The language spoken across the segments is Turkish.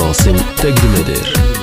Rasim təqdim edir.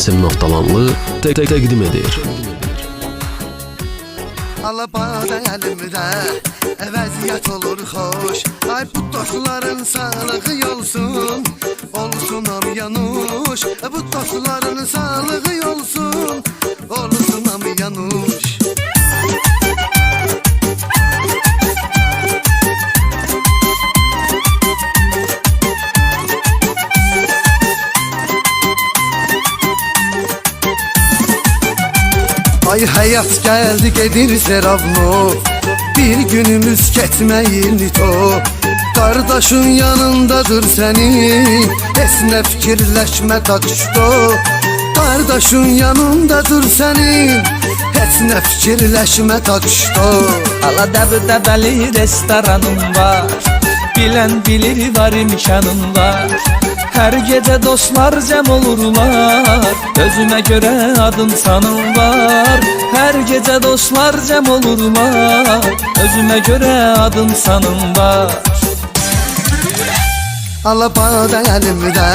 Tek tek təqdim edir. Alabada elimdə Vəziyyət olur xoş. Ay bu dostların sağlığı olsun Olsun am yanuş. Bu dostların sağlığı olsun Olsun am yanuş Ay hayat geldi gedir seravno Bir günümüz ketmeyin to Kardeşin yanındadır senin. Esne fikirleşme takışto Kardeşin yanındadır senin. Esne fikirleşme takışto Ala dəbdəbəli restoranım var. Bilən bilir var imkanım var Hər gecə dostlar cəm olurlar. Özümə görə adım sanım var Hər gecə dostlar cəm olurlar. Özümə görə adım sanım var Alabada elimdə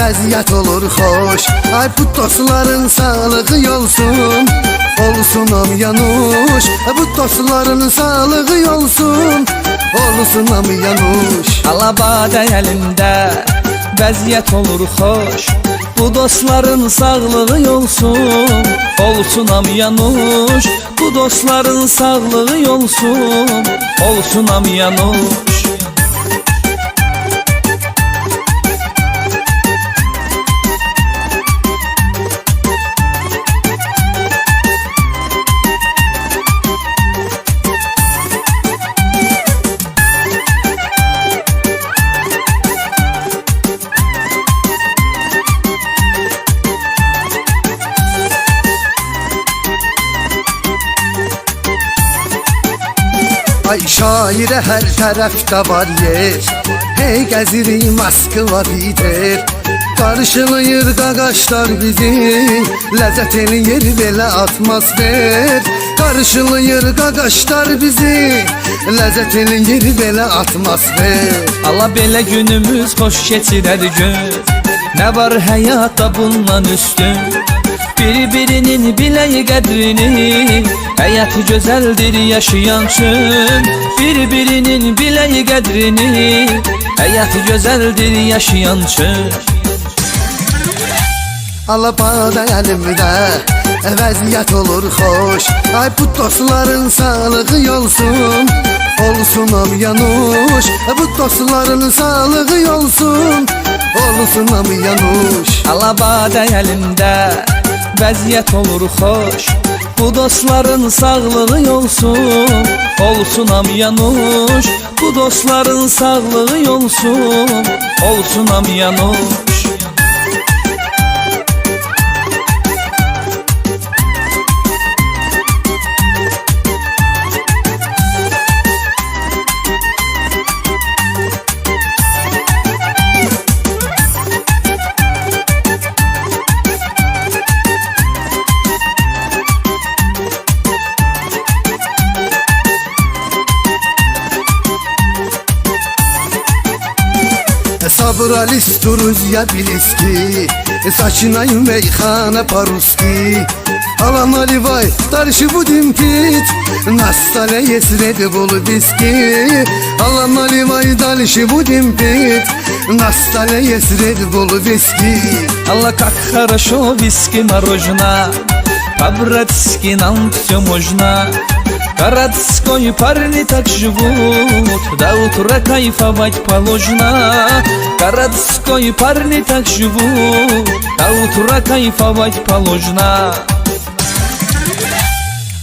Vəziyyət olur xoş. Ay bu dostların sağlığı olsun Olsun am yanuş. Bu dostların sağlığı olsun Olsun am yanuş. Alabadə əlində Vəziyyət olur xoş. Bu dostların sağlığı olsun Olsun am yanuş Bu dostların sağlığı olsun Olsun am şairə hər tərəfdə var yer. Hey gəzirik Moskva bitir Qarşılayır qaqaşlar bizi Ləzzət eləyir belə atmosfer Qarşılayır qaqaşlar bizi Ləzzət eləyir belə atmosfer Allah belə günümüz xoş keçir hər gün. Nə var həyatda bundan üstün Bir-birinin biləyi qədrini Həyat gözəldir yaşayan üçün. Bir-birinin biləyi qədrini Həyat gözəldir yaşayan üçün. Alabada əlimdə Vəziyyət olur xoş. Ay bu dostların sağlığı olsun Olsun am yanuş. Bu dostların sağlığı olsun Olsun am yanuş. Alabadə əlində Vəziyyət olur xoş. Bu dostların sağlığı olsun Olsun am yanuş. Bu dostların sağlığı olsun Olsun am yanuş Sabra listu Rusya Biliski Saçınay meyhane paruski Alan Alivay Darşı budin pit Nastale yesredi bolu biski Alan Alivay Darşı budin pit Nastale yesredi bolu viski Allah как хорошо виски морожена По-братски нам все можно Городской парни так живут До утра кайфовать положено Городской парни так живут До утра кайфовать положено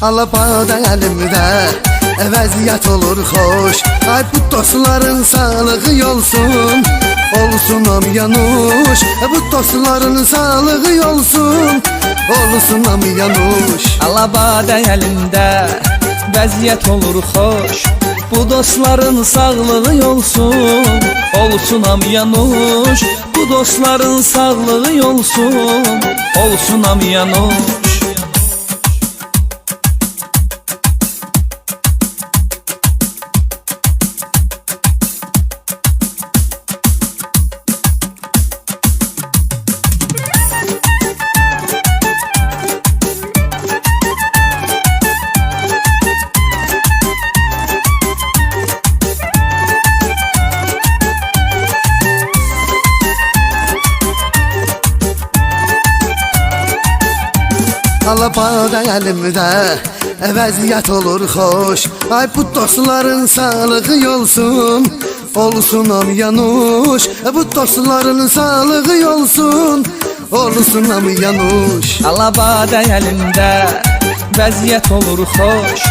Alabada əlimdə Vəziyyət olur xoş Ay bu dostların sağlığı olsun Olsun am yanuş Bu dostların sağlığı olsun Olsun am yanuş Alabadə əlində Vəziyyət olur xoş. Bu dostların sağlığı olsun Olsun am yanuş Bu dostların sağlığı olsun Olsun am yanuş Alapada əlimdə Vəziyyət olur xoş Ay bu dostların sağlığı olsun Olsun am yanuş. Bu dostların sağlığı olsun Olsun am yanuş. Alabada əlimdə Vəziyyət olur xoş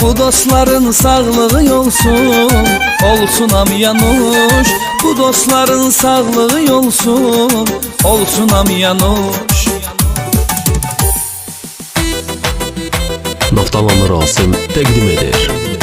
Bu dostların sağlığı olsun Olsun am yanuş. Bu dostların sağlığı olsun Olsun am yanuş Naftalanır Asım təqdim edir.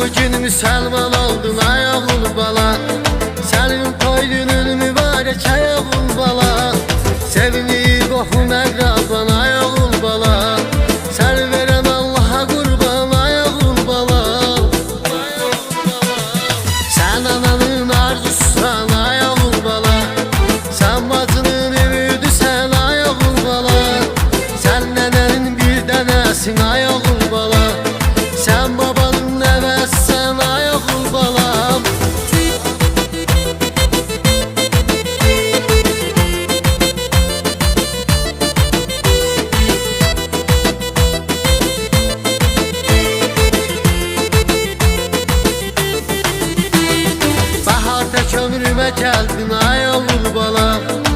Bugün Müslüman oldun ayavul bala Senin koydunun mübarek ayavul bala Sevini kohum evra Kömrüme gəldin ay oğul bala.